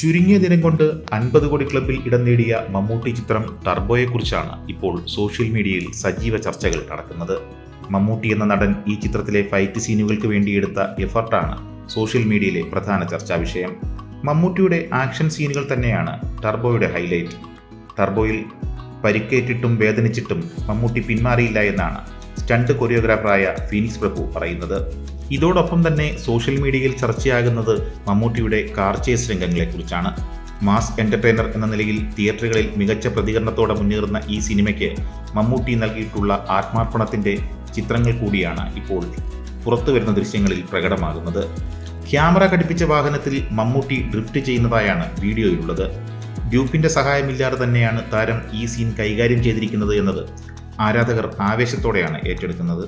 ചുരുങ്ങിയ ദിനം കൊണ്ട് അൻപത് കോടി ക്ലബിൽ ഇടം നേടിയ മമ്മൂട്ടി ചിത്രം ടർബോയെക്കുറിച്ചാണ് ഇപ്പോൾ സോഷ്യൽ മീഡിയയിൽ സജീവ ചർച്ചകൾ നടക്കുന്നത്. മമ്മൂട്ടി എന്ന നടൻ ഈ ചിത്രത്തിലെ ഫൈറ്റ് സീനുകൾക്ക് വേണ്ടി എടുത്ത എഫർട്ടാണ് സോഷ്യൽ മീഡിയയിലെ പ്രധാന ചർച്ചാ വിഷയം. മമ്മൂട്ടിയുടെ ആക്ഷൻ സീനുകൾ തന്നെയാണ് ടർബോയുടെ ഹൈലൈറ്റ്. ടർബോയിൽ പരിക്കേറ്റിട്ടും വേദനിച്ചിട്ടും മമ്മൂട്ടി പിന്മാറിയില്ല എന്നാണ് സ്റ്റണ്ട് കൊറിയോഗ്രാഫറായ ഫീനിക്സ് പ്രഭു പറയുന്നത് ഇതോടൊപ്പം തന്നെ സോഷ്യൽ മീഡിയയിൽ ചർച്ചയാകുന്നത് മമ്മൂട്ടിയുടെ കാർ ചേസ് രംഗങ്ങളെക്കുറിച്ചാണ് മാസ് എന്റർടൈനർ എന്ന നിലയിൽ തിയേറ്ററുകളിൽ മികച്ച പ്രതികരണത്തോടെ മുന്നേറുന്ന ഈ സിനിമയ്ക്ക് മമ്മൂട്ടി നൽകിയിട്ടുള്ള ആത്മാർപ്പണത്തിന്റെ ചിത്രങ്ങൾ കൂടിയാണ് ഇപ്പോൾ പുറത്തുവരുന്ന ദൃശ്യങ്ങളിൽ പ്രകടമാകുന്നത്. ക്യാമറ ഘടിപ്പിച്ച വാഹനത്തിൽ മമ്മൂട്ടി ഡ്രിഫ്റ്റ് ചെയ്യുന്നതായാണ് വീഡിയോയിലുള്ളത്. ഡ്യൂപ്പിന്റെ സഹായമില്ലാതെ തന്നെയാണ് താരം ഈ സീൻ കൈകാര്യം ചെയ്തിരിക്കുന്നത് എന്നത് ആരാധകർ ആവേശത്തോടെയാണ് ഏറ്റെടുക്കുന്നത്.